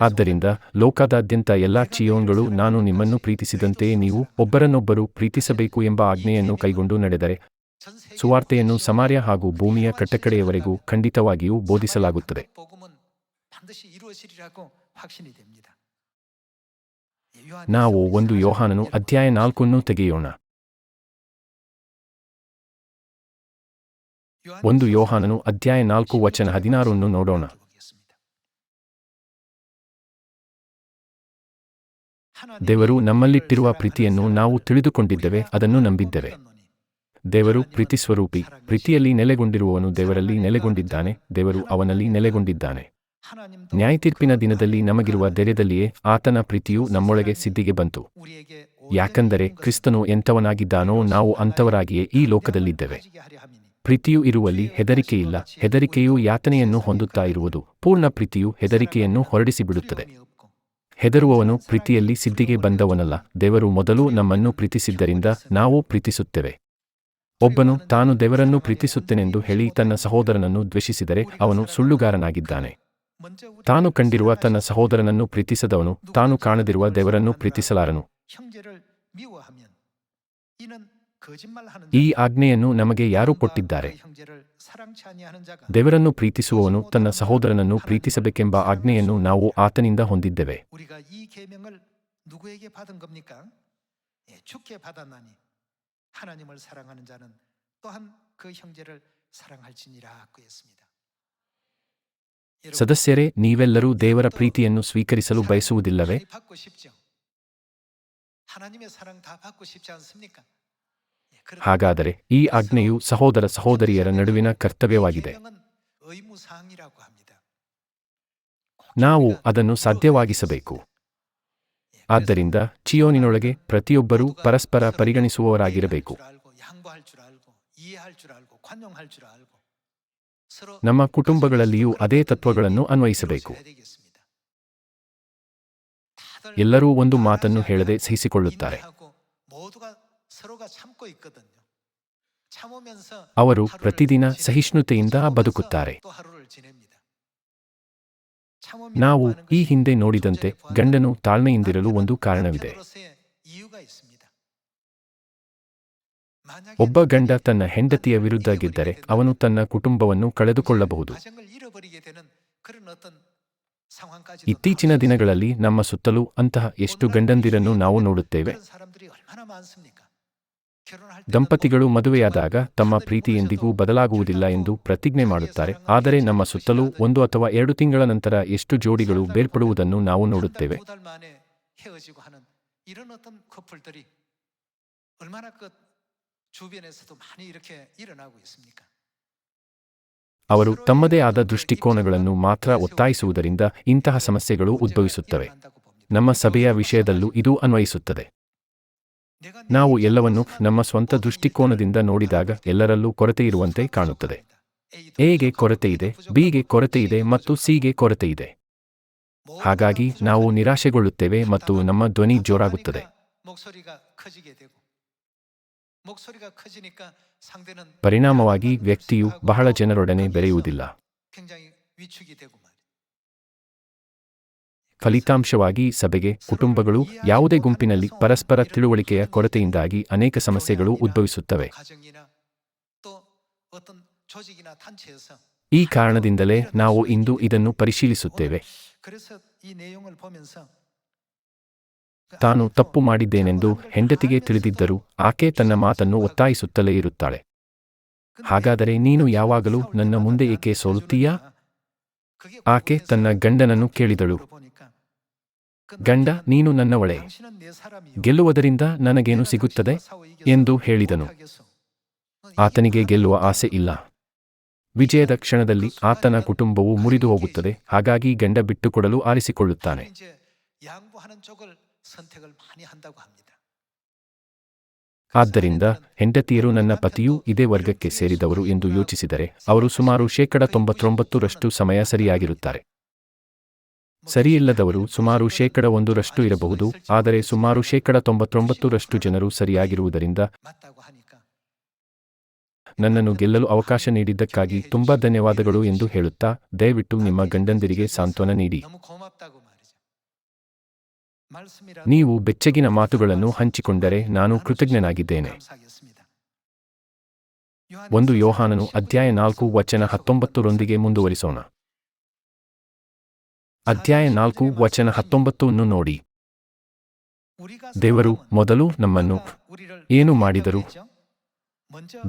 ಆದ್ದರಿಂದ ಲೋಕದಾದ್ಯಂತ ಎಲ್ಲಾ ಚಿಯೋನ್ಗಳು ನಾನು ನಿಮ್ಮನ್ನು ಪ್ರೀತಿಸಿದಂತೆ ನೀವು ಒಬ್ಬರನ್ನೊಬ್ಬರು ಪ್ರೀತಿಸಬೇಕು ಎಂಬ ಆಜ್ಞೆಯನ್ನು ಕೈಗೊಂಡು ನಡೆದರೆ ಸುವಾರ್ತೆಯನ್ನು ಸಮಾರ್ಯ ಹಾಗೂ ಭೂಮಿಯ ಕಟ್ಟಕಡೆಯವರೆಗೂ ಖಂಡಿತವಾಗಿಯೂ ಬೋಧಿಸಲಾಗುತ್ತದೆ. ನಾವು ಒಂದು ಯೋಹಾನನು ಅಧ್ಯಾಯ ನಾಲ್ಕನ್ನು ತೆಗೆಯೋಣ. ಒಂದು ಯೋಹಾನನು ಅಧ್ಯಾಯ ನಾಲ್ಕು ವಚನ ಹದಿನಾರನ್ನು ನೋಡೋಣ. ದೇವರು ನಮ್ಮಲ್ಲಿಟ್ಟಿರುವ ಪ್ರೀತಿಯನ್ನು ನಾವು ತಿಳಿದುಕೊಂಡಿದ್ದೇವೆ ಅದನ್ನು ನಂಬಿದ್ದೇವೆ. ದೇವರು ಪ್ರೀತಿ ಸ್ವರೂಪಿ ಪ್ರೀತಿಯಲ್ಲಿ ನೆಲೆಗೊಂಡಿರುವವನು ದೇವರಲ್ಲಿ ನೆಲೆಗೊಂಡಿದ್ದಾನೆ ದೇವರು ಅವನಲ್ಲಿ ನೆಲೆಗೊಂಡಿದ್ದಾನೆ. ನ್ಯಾಯತೀರ್ಪಿನ ದಿನದಲ್ಲಿ ನಮಗಿರುವ ಧೈರ್ಯದಲ್ಲಿಯೇ ಆತನ ಪ್ರೀತಿಯು ನಮ್ಮೊಳಗೆ ಸಿದ್ಧಿಗೆ ಬಂತು. ಯಾಕಂದರೆ ಕ್ರಿಸ್ತನು ಎಂಥವನಾಗಿದ್ದಾನೋ ನಾವು ಅಂಥವರಾಗಿಯೇ ಈ ಲೋಕದಲ್ಲಿದ್ದೇವೆ. ಪ್ರೀತಿಯು ಇರುವಲ್ಲಿ ಹೆದರಿಕೆಯಿಲ್ಲ. ಹೆದರಿಕೆಯು ಯಾತನೆಯನ್ನು ಹೊಂದುತ್ತಾ ಇರುವುದು. ಪೂರ್ಣ ಪ್ರೀತಿಯು ಹೆದರಿಕೆಯನ್ನು ಹೊರಡಿಸಿಬಿಡುತ್ತದೆ. ಹೆದರುವವನು ಪ್ರೀತಿಯಲ್ಲಿ ಸಿದ್ಧಿಗೆ ಬಂದವನಲ್ಲ. ದೇವರು ಮೊದಲು ನಮ್ಮನ್ನು ಪ್ರೀತಿಸಿದ್ದರಿಂದ ನಾವು ಪ್ರೀತಿಸುತ್ತೇವೆ. ಒಬ್ಬನು ತಾನು ದೇವರನ್ನು ಪ್ರೀತಿಸುತ್ತೇನೆಂದು ಹೇಳಿ ತನ್ನ ಸಹೋದರನನ್ನು ದ್ವೇಷಿಸಿದರೆ ಅವನು ಸುಳ್ಳುಗಾರನಾಗಿದ್ದಾನೆ. ತಾನು ಕಂಡಿರುವ ತನ್ನ ಸಹೋದರನನ್ನು ಪ್ರೀತಿಸದವನು, ತಾನು ಕಾಣದಿರುವ ದೇವರನ್ನು ಪ್ರೀತಿಸಲಾರನು. ಈ ಆಜ್ಞೆಯನ್ನು ನಮಗೆ ಯಾರು ಕೊಟ್ಟಿದ್ದಾರೆ? ದೇವರನ್ನು ಪ್ರೀತಿಸುವವನು ತನ್ನ ಸಹೋದರನನ್ನು ಪ್ರೀತಿಸಬೇಕೆಂಬ ಆಜ್ಞೆಯನ್ನು ನಾವು ಆತನಿಂದ ಹೊಂದಿದ್ದೇವೆ. ಸದಸ್ಯರೇ ನೀವೆಲ್ಲರೂ ದೇವರ ಪ್ರೀತಿಯನ್ನು ಸ್ವೀಕರಿಸಲು ಬಯಸುವುದಿಲ್ಲವೇ? ಹಾಗಾದರೆ ಈ ಆಜ್ಞೆಯು ಸಹೋದರ ಸಹೋದರಿಯರ ನಡುವಿನ ಕರ್ತವ್ಯವಾಗಿದೆ. ನಾವು ಅದನ್ನು ಸಾಧ್ಯವಾಗಿಸಬೇಕು. ಆದ್ದರಿಂದ ಚಿಯೋನಿನೊಳಗೆ ಪ್ರತಿಯೊಬ್ಬರೂ ಪರಸ್ಪರ ಪರಿಗಣಿಸುವವರಾಗಿರಬೇಕು. ನಮ್ಮ ಕುಟುಂಬಗಳಲ್ಲಿಯೂ ಅದೇ ತತ್ವಗಳನ್ನು ಅನ್ವಯಿಸಬೇಕು. ಎಲ್ಲರೂ ಒಂದು ಮಾತನ್ನು ಹೇಳದೆ ಸಹಿಸಿಕೊಳ್ಳುತ್ತಾರೆ. ಅವರು ಪ್ರತಿದಿನ ಸಹಿಷ್ಣುತೆಯಿಂದ ಬದುಕುತ್ತಾರೆ ನಾವು ಈ ಹಿಂದೆ ನೋಡಿದಂತೆ ಗಂಡನು ತಾಳ್ಮೆಯಿಂದಿರಲು ಒಂದು ಕಾರಣವಿದೆ ಒಬ್ಬ ಗಂಡ ತನ್ನ ಹೆಂಡತಿಯ ವಿರುದ್ಧ ಗೆದ್ದರೆ ಅವನು ತನ್ನ ಕುಟುಂಬವನ್ನು ಕಳೆದುಕೊಳ್ಳಬಹುದು ಇತ್ತೀಚಿನ ದಿನಗಳಲ್ಲಿ ನಮ್ಮ ಸುತ್ತಲೂ ಅಂತಹ ಎಷ್ಟು ಗಂಡಂದಿರನ್ನು ನಾವು ನೋಡುತ್ತೇವೆ ದಂಪತಿಗಳು ಮದುವೆಯಾದಾಗ ತಮ್ಮ ಪ್ರೀತಿ ಎಂದಿಗೂ ಬದಲಾಗುವುದಿಲ್ಲ ಎಂದು ಪ್ರತಿಜ್ಞೆ ಮಾಡುತ್ತಾರೆ. ಆದರೆ ನಮ್ಮ ಸುತ್ತಲೂ ಒಂದು ಅಥವಾ ಎರಡು ತಿಂಗಳ ನಂತರ ಎಷ್ಟು ಜೋಡಿಗಳು ಬೇರ್ಪಡುವುದನ್ನು ನಾವು ನೋಡುತ್ತೇವೆ. ಅವರು ತಮ್ಮದೇ ಆದ ದೃಷ್ಟಿಕೋನಗಳನ್ನು ಮಾತ್ರ ಒತ್ತಾಯಿಸುವುದರಿಂದ ಇಂತಹ ಸಮಸ್ಯೆಗಳು ಉದ್ಭವಿಸುತ್ತವೆ. ನಮ್ಮ ಸಭೆಯ ವಿಷಯದಲ್ಲೂ ಇದು ಅನ್ವಯಿಸುತ್ತದೆ. ನಾವು ಎಲ್ಲವನ್ನು ನಮ್ಮ ಸ್ವಂತ ದೃಷ್ಟಿಕೋನದಿಂದ ನೋಡಿದಾಗ ಎಲ್ಲರಲ್ಲೂ ಕೊರತೆ ಇರುವಂತೆ ಕಾಣುತ್ತದೆ. ಎಗೆ ಕೊರತೆ ಇದೆ, ಬಿಗೆ ಕೊರತೆ ಇದೆ ಮತ್ತು ಸಿಗೆ ಕೊರತೆ ಇದೆ. ಹಾಗಾಗಿ ನಾವು ನಿರಾಶೆಗೊಳ್ಳುತ್ತೇವೆ ಮತ್ತು ನಮ್ಮ ಧ್ವನಿ ಜೋರಾಗುತ್ತದೆ. ಪರಿಣಾಮವಾಗಿ ವ್ಯಕ್ತಿಯು ಬಹಳ ಜನರೊಡನೆ ಬೆರೆಯುವುದಿಲ್ಲ. ಫಲಿತಾಂಶವಾಗಿ ಸಭೆಗೆ ಕುಟುಂಬಗಳು ಯಾವುದೇ ಗುಂಪಿನಲ್ಲಿ ಪರಸ್ಪರ ತಿಳುವಳಿಕೆಯ ಕೊರತೆಯಿಂದಾಗಿ ಅನೇಕ ಸಮಸ್ಯೆಗಳು ಉದ್ಭವಿಸುತ್ತವೆ. ಈ ಕಾರಣದಿಂದಲೇ ನಾವು ಇಂದು ಇದನ್ನು ಪರಿಶೀಲಿಸುತ್ತೇವೆ. ತಾನು ತಪ್ಪು ಮಾಡಿದ್ದೇನೆಂದು ಹೆಂಡತಿಗೆ ತಿಳಿದಿದ್ದರೂ ಆಕೆ ತನ್ನ ಮಾತನ್ನು ಒತ್ತಾಯಿಸುತ್ತಲೇ ಇರುತ್ತಾಳೆ. ಹಾಗಾದರೆ ನೀನು ಯಾವಾಗಲೂ ನನ್ನ ಮುಂದೆ ಏಕೆ ಸೋಲುತ್ತೀಯಾ? ಆಕೆ ತನ್ನ ಗಂಡನನ್ನು ಕೇಳಿದಳು. ಗಂಡ, ನೀನು ನನ್ನವಳೆ ಗೆಲ್ಲುವುದರಿಂದ ನನಗೇನು ಸಿಗುತ್ತದೆ ಎಂದು ಹೇಳಿದನು. ಆತನಿಗೆ ಗೆಲ್ಲುವ ಆಸೆ ಇಲ್ಲ. ವಿಜಯದ ಕ್ಷಣದಲ್ಲಿ ಆತನ ಕುಟುಂಬವು ಮುರಿದು ಹೋಗುತ್ತದೆ. ಹಾಗಾಗಿ ಗಂಡ ಬಿಟ್ಟುಕೊಡಲು ಆರಿಸಿಕೊಳ್ಳುತ್ತಾನೆ. ಆದ್ದರಿಂದ ಹೆಂಡತಿಯರು ನನ್ನ ಪತಿಯು ಇದೇ ವರ್ಗಕ್ಕೆ ಸೇರಿದವರು ಎಂದು ಯೋಚಿಸಿದರೆ, ಅವರು ಸುಮಾರು ಶೇಕಡ ತೊಂಬತ್ತೊಂಬತ್ತರಷ್ಟು ಸಮಯ ಸರಿಯಾಗಿರುತ್ತಾರೆ. ಸರಿಯಿಲ್ಲದವರು ಸುಮಾರು ಶೇಕಡ ಒಂದರಷ್ಟು ಇರಬಹುದು, ಆದರೆ ಸುಮಾರು ಶೇಕಡ ತೊಂಬತ್ತೊಂಬತ್ತರಷ್ಟು ಜನರು ಸರಿಯಾಗಿರುವುದರಿಂದ ನನ್ನನ್ನು ಗೆಲ್ಲಲು ಅವಕಾಶ ನೀಡಿದ್ದಕ್ಕಾಗಿ ತುಂಬಾ ಧನ್ಯವಾದಗಳು ಎಂದು ಹೇಳುತ್ತಾ, ದಯವಿಟ್ಟು ನಿಮ್ಮ ಗಂಡಂದಿರಿಗೆ ಸಾಂತ್ವನ ನೀಡಿ. ನೀವು ಬೆಚ್ಚಗಿನ ಮಾತುಗಳನ್ನು ಹಂಚಿಕೊಂಡರೆ ನಾನು ಕೃತಜ್ಞನಾಗಿದ್ದೇನೆ. ಒಂದು ಯೋಹಾನನು ಅಧ್ಯಾಯ ನಾಲ್ಕು ವಚನ ಹತ್ತೊಂಬತ್ತರೊಂದಿಗೆ ಮುಂದುವರಿಸೋಣ. ಅಧ್ಯಾಯ ನಾಲ್ಕು, ವಚನ ಹತ್ತೊಂಬತ್ತನ್ನು ನೋಡಿ. ದೇವರು ಮೊದಲು ನಮ್ಮನ್ನು ಏನು ಮಾಡಿದರು?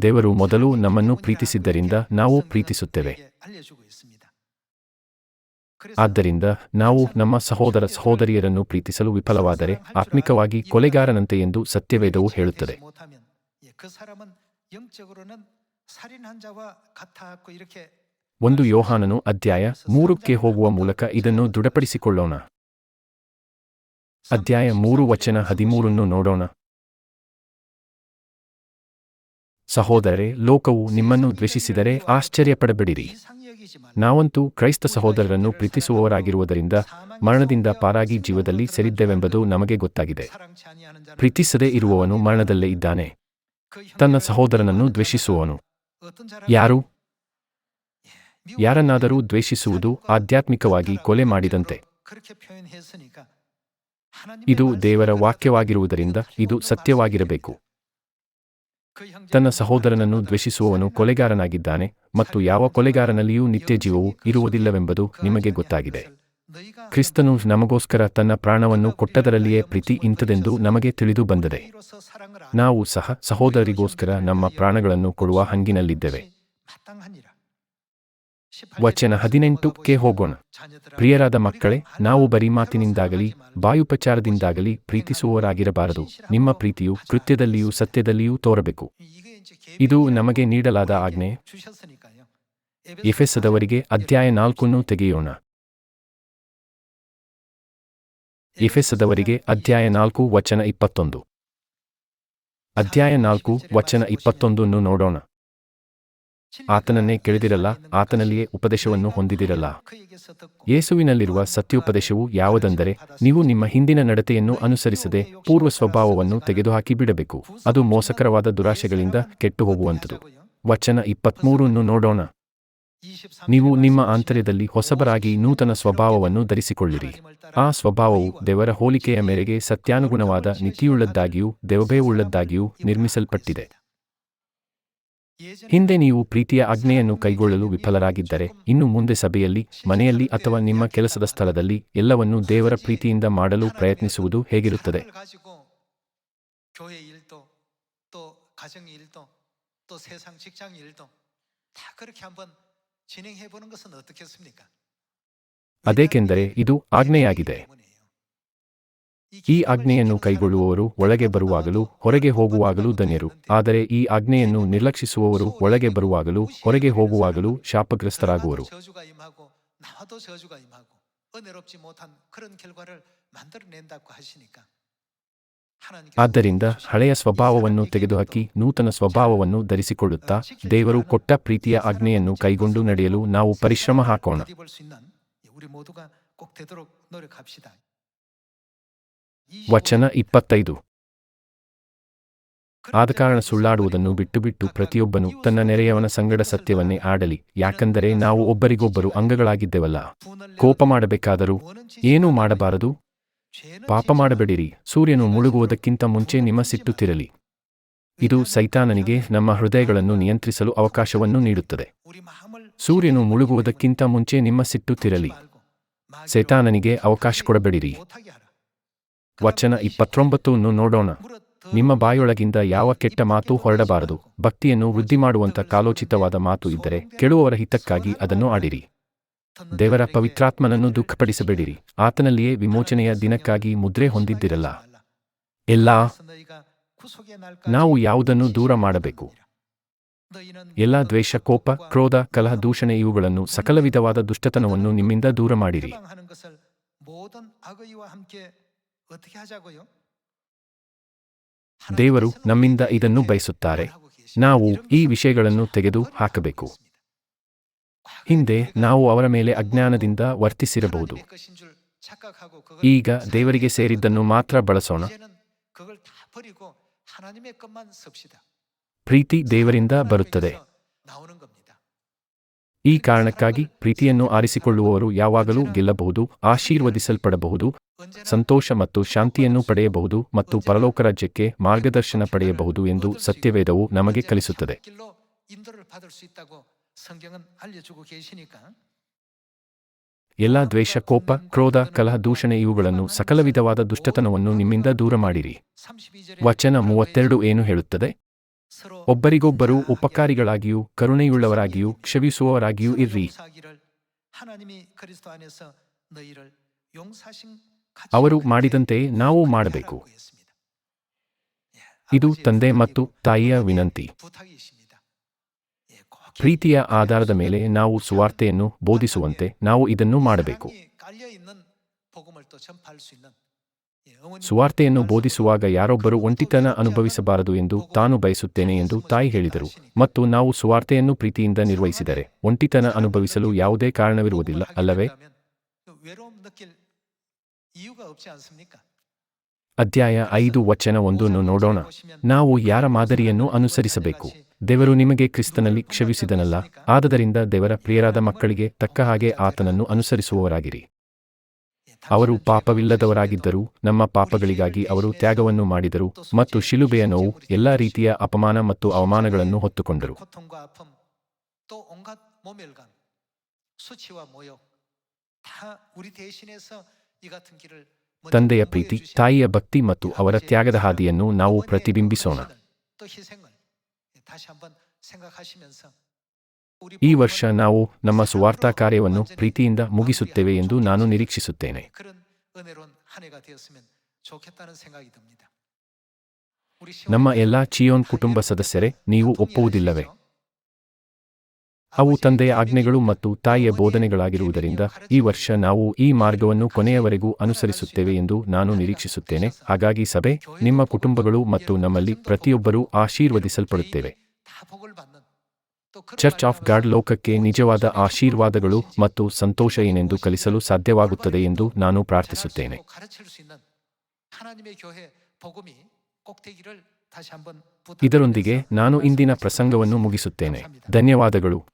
ದೇವರು ಮೊದಲು ನಮ್ಮನ್ನು ಪ್ರೀತಿಸಿದ್ದರಿಂದ ನಾವು ಪ್ರೀತಿಸುತ್ತೇವೆ. ಆದ್ದರಿಂದ ನಾವು ನಮ್ಮ ಸಹೋದರ ಸಹೋದರಿಯರನ್ನು ಪ್ರೀತಿಸಲು ವಿಫಲವಾದರೆ ಆತ್ಮಿಕವಾಗಿ ಕೊಲೆಗಾರನಂತೆ ಎಂದು ಸತ್ಯವೇದವು ಹೇಳುತ್ತದೆ. ಒಂದು ಯೋಹಾನನು ಅಧ್ಯಾಯ ಮೂರಕ್ಕೆ ಹೋಗುವ ಮೂಲಕ ಇದನ್ನು ದೃಢಪಡಿಸಿಕೊಳ್ಳೋಣ. ಅಧ್ಯಾಯ ಮೂರು ವಚನ ಹದಿಮೂರನ್ನು ನೋಡೋಣ. ಸಹೋದರೇ ಲೋಕವು ನಿಮ್ಮನ್ನು ದ್ವೇಷಿಸಿದರೆ ಆಶ್ಚರ್ಯಪಡಬೇಡಿರಿ. ನಾವಂತೂ ಕ್ರೈಸ್ತ ಸಹೋದರರನ್ನು ಪ್ರೀತಿಸುವವರಾಗಿರುವುದರಿಂದ ಮರಣದಿಂದ ಪಾರಾಗಿ ಜೀವದಲ್ಲಿ ಸೇರಿದ್ದೇವೆಂಬುದು ನಮಗೆ ಗೊತ್ತಾಗಿದೆ. ಪ್ರೀತಿಸದೇ ಇರುವವನು ಮರಣದಲ್ಲೇ ಇದ್ದಾನೆ. ತನ್ನ ಸಹೋದರನನ್ನು ದ್ವೇಷಿಸುವವನು. ಯಾರು? ಯಾರನ್ನಾದರೂ ದ್ವೇಷಿಸುವುದು ಆಧ್ಯಾತ್ಮಿಕವಾಗಿ ಕೊಲೆ ಮಾಡಿದಂತೆ. ಇದು ದೇವರ ವಾಕ್ಯವಾಗಿರುವುದರಿಂದ ಇದು ಸತ್ಯವಾಗಿರಬೇಕು. ತನ್ನ ಸಹೋದರನನ್ನು ದ್ವೇಷಿಸುವವನು ಕೊಲೆಗಾರನಾಗಿದ್ದಾನೆ ಮತ್ತು ಯಾವ ಕೊಲೆಗಾರನಲ್ಲಿಯೂ ನಿತ್ಯ ನಿತ್ಯಜೀವವು ಇರುವುದಿಲ್ಲವೆಂಬುದು ನಿಮಗೆ ಗೊತ್ತಾಗಿದೆ. ಕ್ರಿಸ್ತನು ನಮಗೋಸ್ಕರ ತನ್ನ ಪ್ರಾಣವನ್ನು ಕೊಟ್ಟದರಲ್ಲಿಯೇ ಪ್ರೀತಿ ಇಂಥದೆಂದು ನಮಗೆ ತಿಳಿದು ಬಂದದೆ. ನಾವು ಸಹ ಸಹೋದರಿಗೋಸ್ಕರ ನಮ್ಮ ಪ್ರಾಣಗಳನ್ನು ಕೊಡುವ ಹಂಗಿನಲ್ಲಿದ್ದೇವೆ. ವಚನ ಹದಿನೆಂಟಕ್ಕೆ ಹೋಗೋಣ. ಪ್ರಿಯರಾದ ಮಕ್ಕಳೇ, ನಾವು ಬರೀ ಮಾತಿನಿಂದಾಗಲಿ, ಬಾಯುಪಚಾರದಿಂದಾಗಲಿ ಪ್ರೀತಿಸುವವರಾಗಿರಬಾರದು. ನಿಮ್ಮ ಪ್ರೀತಿಯು ಕೃತ್ಯದಲ್ಲಿಯೂ ಸತ್ಯದಲ್ಲಿಯೂ ತೋರಬೇಕು. ಇದು ನಮಗೆ ನೀಡಲಾದ ಆಜ್ಞೆ. ಎಫೆಸದವರಿಗೆ ಅಧ್ಯಾಯ ನಾಲ್ಕನ್ನು ತೆಗೆಯೋಣ. ಎಫೆಸದವರಿಗೆ ಅಧ್ಯಾಯ ನಾಲ್ಕು, ವಚನ ಇಪ್ಪತ್ತೊಂದು. ಅಧ್ಯಾಯ ನಾಲ್ಕು, ವಚನ ಇಪ್ಪತ್ತೊಂದನ್ನು ನೋಡೋಣ. ಆತನನ್ನೇ ಕೇಳಿದಿರಲ್ಲ, ಆತನಲ್ಲಿಯೇ ಉಪದೇಶವನ್ನು ಹೊಂದಿದಿರಲ್ಲ. ಯೇಸುವಿನಲ್ಲಿರುವ ಸತ್ಯೋಪದೇಶವು ಯಾವುದೆಂದರೆ, ನೀವು ನಿಮ್ಮ ಹಿಂದಿನ ನಡತೆಯನ್ನು ಅನುಸರಿಸದೆ ಪೂರ್ವ ಸ್ವಭಾವವನ್ನು ತೆಗೆದುಹಾಕಿ ಬಿಡಬೇಕು. ಅದು ಮೋಸಕರವಾದ ದುರಾಶೆಗಳಿಂದ ಕೆಟ್ಟು ಹೋಗುವಂಥದ್ದು ವಚನ ಇಪ್ಪತ್ಮೂರನ್ನು ನೋಡೋಣ. ನೀವು ನಿಮ್ಮ ಆಂತರ್ಯದಲ್ಲಿ ಹೊಸಬರಾಗಿ ನೂತನ ಸ್ವಭಾವವನ್ನು ಧರಿಸಿಕೊಳ್ಳಿರಿ. ಆ ಸ್ವಭಾವವು ದೇವರ ಹೋಲಿಕೆಯ ಮೇರೆಗೆ ಸತ್ಯಾನುಗುಣವಾದ ನಿತಿಯುಳ್ಳದ್ದಾಗಿಯೂ ದೇವಭೇವುಳ್ಳದ್ದಾಗಿಯೂ ನಿರ್ಮಿಸಲ್ಪಟ್ಟಿದೆ. ಹಿಂದೆ ನೀವು ಪ್ರೀತಿಯ ಆಜ್ಞೆಯನ್ನು ಕೈಗೊಳ್ಳಲು ವಿಫಲರಾಗಿದ್ದರೆ, ಇನ್ನು ಮುಂದೆ ಸಭೆಯಲ್ಲಿ, ಮನೆಯಲ್ಲಿ ಅಥವಾ ನಿಮ್ಮ ಕೆಲಸದ ಸ್ಥಳದಲ್ಲಿ ಎಲ್ಲವನ್ನೂ ದೇವರ ಪ್ರೀತಿಯಿಂದ ಮಾಡಲು ಪ್ರಯತ್ನಿಸುವುದು ಹೇಗಿರುತ್ತದೆ? ಅದೇಕೆಂದರೆ ಇದು ಆಜ್ಞೆಯಾಗಿದೆ. ಈ ಆಜ್ಞೆಯನ್ನು ಕೈಗೊಳ್ಳುವವರು ಒಳಗೆ ಬರುವಾಗಲೂ ಹೊರಗೆ ಹೋಗುವಾಗಲೂ ಧನ್ಯರು. ಆದರೆ ಈ ಆಜ್ಞೆಯನ್ನು ನಿರ್ಲಕ್ಷಿಸುವವರು ಒಳಗೆ ಬರುವಾಗಲೂ ಹೊರಗೆ ಹೋಗುವಾಗಲೂ ಶಾಪಗ್ರಸ್ತರಾಗುವರು. ಆದ್ದರಿಂದ ಹಳೆಯ ಸ್ವಭಾವವನ್ನು ತೆಗೆದುಹಾಕಿ ನೂತನ ಸ್ವಭಾವವನ್ನು ಧರಿಸಿಕೊಳ್ಳುತ್ತಾ ದೇವರು ಕೊಟ್ಟ ಪ್ರೀತಿಯ ಆಜ್ಞೆಯನ್ನು ಕೈಗೊಂಡು ನಡೆಯಲು ನಾವು ಪರಿಶ್ರಮ ಹಾಕೋಣ. ವಚನ ಇಪ್ಪತ್ತೈದು. ಆದ ಕಾರಣ ಸುಳ್ಳಾಡುವುದನ್ನು ಬಿಟ್ಟುಬಿಟ್ಟು ಪ್ರತಿಯೊಬ್ಬನು ತನ್ನ ನೆರೆಯವನ ಸಂಗಡ ಸತ್ಯವನ್ನೇ ಆಡಲಿ, ಯಾಕಂದರೆ ನಾವು ಒಬ್ಬರಿಗೊಬ್ಬರು ಅಂಗಗಳಾಗಿದ್ದೆವಲ್ಲ. ಕೋಪ ಮಾಡಬೇಕಾದರೂ ಏನೂ ಮಾಡಬಾರದು. ಪಾಪ ಮಾಡಬೇಡಿರಿ, ಸೂರ್ಯನು ಮುಳುಗುವುದಕ್ಕಿಂತ ಮುಂಚೆ ನಿಮ್ಮ ಸಿಟ್ಟುತ್ತಿರಲಿ ಇದು ಸೈತಾನನಿಗೆ ನಮ್ಮ ಹೃದಯಗಳನ್ನು ನಿಯಂತ್ರಿಸಲು ಅವಕಾಶವನ್ನು ನೀಡುತ್ತದೆ. ಸೂರ್ಯನು ಮುಳುಗುವುದಕ್ಕಿಂತ ಮುಂಚೆ ನಿಮ್ಮ ಸಿಟ್ಟುತ್ತಿರಲಿ ಸೈತಾನನಿಗೆ ಅವಕಾಶ ಕೊಡಬೇಡಿರಿ. ವಚನ ಇಪ್ಪತ್ತೊಂಬತ್ತನ್ನು ನೋಡೋಣ. ನಿಮ್ಮ ಬಾಯೊಳಗಿಂದ ಯಾವ ಕೆಟ್ಟ ಮಾತು ಹೊರಡಬಾರದು. ಭಕ್ತಿಯನ್ನು ವೃದ್ಧಿ ಮಾಡುವಂಥ ಕಾಲೋಚಿತವಾದ ಮಾತು ಇದ್ದರೆ ಕೆಳುವವರ ಹಿತಕ್ಕಾಗಿ ಅದನ್ನು ಆಡಿರಿ. ದೇವರ ಪವಿತ್ರಾತ್ಮನನ್ನು ದುಃಖಪಡಿಸಬೇಡಿರಿ. ಆತನಲ್ಲಿಯೇ ವಿಮೋಚನೆಯ ದಿನಕ್ಕಾಗಿ ಮುದ್ರೆ ಹೊಂದಿದ್ದಿರಲ್ಲ. ಎಲ್ಲ, ನಾವು ಯಾವುದನ್ನು ದೂರ ಮಾಡಬೇಕು? ಎಲ್ಲ ದ್ವೇಷ, ಕೋಪ, ಕ್ರೋಧ, ಕಲಹ, ದೂಷಣೆ ಇವುಗಳನ್ನು ಸಕಲ ವಿಧವಾದ ದುಷ್ಟತನವನ್ನು ನಿಮ್ಮಿಂದ ದೂರ ಮಾಡಿರಿ. ದೇವರು ನಮ್ಮಿಂದ ಇದನ್ನು ಬಯಸುತ್ತಾರೆ. ನಾವು ಈ ವಿಷಯಗಳನ್ನು ತೆಗೆದು ಹಾಕಬೇಕು. ಹಿಂದೆ ನಾವು ಅವರ ಮೇಲೆ ಅಜ್ಞಾನದಿಂದ ವರ್ತಿಸಿರಬಹುದು. ಈಗ ದೇವರಿಗೆ ಸೇರಿದ್ದನ್ನು ಮಾತ್ರ ಬಳಸೋಣ. ಪ್ರೀತಿ ದೇವರಿಂದ ಬರುತ್ತದೆ. ಈ ಕಾರಣಕ್ಕಾಗಿ ಪ್ರೀತಿಯನ್ನು ಆರಿಸಿಕೊಳ್ಳುವವರು ಯಾವಾಗಲೂ ಗೆಲ್ಲಬಹುದು, ಆಶೀರ್ವದಿಸಲ್ಪಡಬಹುದು, ಸಂತೋಷ ಮತ್ತು ಶಾಂತಿಯನ್ನು ಪಡೆಯಬಹುದು ಮತ್ತು ಪರಲೋಕ ರಾಜ್ಯಕ್ಕೆ ಮಾರ್ಗದರ್ಶನ ಪಡೆಯಬಹುದು ಎಂದು ಸತ್ಯವೇದವು ನಮಗೆ ಕಲಿಸುತ್ತದೆ. ಎಲ್ಲ ದ್ವೇಷ, ಕೋಪ, ಕ್ರೋಧ, ಕಲಹ, ದೂಷಣೆ ಇವುಗಳನ್ನು ಸಕಲ ವಿಧವಾದ ದುಷ್ಟತನವನ್ನು ನಿಮ್ಮಿಂದ ದೂರ ಮಾಡಿರಿ. ವಚನ ಮೂವತ್ತೆರಡು ಏನು ಹೇಳುತ್ತದೆ? ಒಬ್ಬರಿಗೊಬ್ಬರು ಉಪಕಾರಿಗಳಾಗಿಯೂ, ಕರುಣೆಯುಳ್ಳವರಾಗಿಯೂ, ಕ್ಷಮಿಸುವವರಾಗಿಯೂ ಇರ್ರಿ. ಅವರು ಮಾಡಿದಂತೆ ನಾವು ಮಾಡಬೇಕು. ಇದು ತಂದೆ ಮತ್ತು ತಾಯಿಯ ವಿನಂತಿ. ಪ್ರೀತಿಯ ಆಧಾರದ ಮೇಲೆ ನಾವು ಸುವಾರ್ತೆಯನ್ನು ಬೋಧಿಸುವಂತೆ ನಾವು ಇದನ್ನು ಮಾಡಬೇಕು. ಸುವಾರ್ತೆಯನ್ನು ಬೋಧಿಸುವಾಗ ಯಾರೊಬ್ಬರು ಒಂಟಿತನ ಅನುಭವಿಸಬಾರದು ಎಂದು ತಾನು ಬಯಸುತ್ತೇನೆ ಎಂದು ತಾಯಿ ಹೇಳಿದರು. ಮತ್ತು ನಾವು ಸುವಾರ್ತೆಯನ್ನು ಪ್ರೀತಿಯಿಂದ ನಿರ್ವಹಿಸಿದರೆ ಒಂಟಿತನ ಅನುಭವಿಸಲು ಯಾವುದೇ ಕಾರಣವಿರುವುದಿಲ್ಲ, ಅಲ್ಲವೇ? ಅಧ್ಯಾಯ ಐದು, ವಚನ ಒಂದನ್ನು ನೋಡೋಣ. ನಾವು ಯಾರ ಮಾದರಿಯನ್ನು ಅನುಸರಿಸಬೇಕು? ದೇವರು ನಿಮಗೆ ಕ್ರಿಸ್ತನಲ್ಲಿ ಕ್ಷವಿಸಿದನಲ್ಲ ಆದ್ದರಿಂದ ದೇವರ ಪ್ರಿಯರಾದ ಮಕ್ಕಳಿಗೆ ತಕ್ಕ ಹಾಗೆ ಆತನನ್ನು ಅನುಸರಿಸುವವರಾಗಿರಿ. ಅವರು ಪಾಪವಿಲ್ಲದವರಾಗಿದ್ದರು, ನಮ್ಮ ಪಾಪಗಳಿಗಾಗಿ ಅವರು ತ್ಯಾಗವನ್ನು ಮಾಡಿದರು ಮತ್ತು ಶಿಲುಬೆಯ ನೋವು ಎಲ್ಲಾ ರೀತಿಯ ಅಪಮಾನ ಮತ್ತು ಅವಮಾನಗಳನ್ನು ಹೊತ್ತುಕೊಂಡರು. ತಂದೆಯ ಪ್ರೀತಿ, ತಾಯಿಯ ಭಕ್ತಿ ಮತ್ತು ಅವರ ತ್ಯಾಗದ ಹಾದಿಯನ್ನು ನಾವು ಪ್ರತಿಬಿಂಬಿಸೋಣ. ಈ ವರ್ಷ ನಾವು ನಮ್ಮ ಸುವಾರ್ತಾ ಕಾರ್ಯವನ್ನು ಪ್ರೀತಿಯಿಂದ ಮುಗಿಸುತ್ತೇವೆ ಎಂದು ನಾನು ನಿರೀಕ್ಷಿಸುತ್ತೇನೆ. ನಮ್ಮ ಎಲ್ಲಾ ಚಿಯೋನ್ ಕುಟುಂಬ ಸದಸ್ಯರೇ, ನೀವು ಒಪ್ಪುವುದಿಲ್ಲವೇ? ಅವು ತಂದೆಯ ಆಜ್ಞೆಗಳು ಮತ್ತು ತಾಯಿಯ ಬೋಧನೆಗಳಾಗಿರುವುದರಿಂದ ಈ ವರ್ಷ ನಾವು ಈ ಮಾರ್ಗವನ್ನು ಕೊನೆಯವರೆಗೂ ಅನುಸರಿಸುತ್ತೇವೆ ಎಂದು ನಾನು ನಿರೀಕ್ಷಿಸುತ್ತೇನೆ. ಹಾಗಾಗಿ ಸಭೆ, ನಿಮ್ಮ ಕುಟುಂಬಗಳು ಮತ್ತು ನಮ್ಮಲ್ಲಿ ಪ್ರತಿಯೊಬ್ಬರೂ ಆಶೀರ್ವದಿಸಲ್ಪಡುತ್ತೇವೆ. ಚರ್ಚ್ ಆಫ್ ಗಾಡ್ ಲೋಕಕ್ಕೆ ನಿಜವಾದ ಆಶೀರ್ವಾದಗಳು ಮತ್ತು ಸಂತೋಷ ಏನೆಂದು ಕಲಿಸಲು ಸಾಧ್ಯವಾಗುತ್ತದೆ ಎಂದು ನಾನು ಪ್ರಾರ್ಥಿಸುತ್ತೇನೆ. ಇದರೊಂದಿಗೆ ನಾನು ಇಂದಿನ ಪ್ರಸಂಗವನ್ನು ಮುಗಿಸುತ್ತೇನೆ. ಧನ್ಯವಾದಗಳು.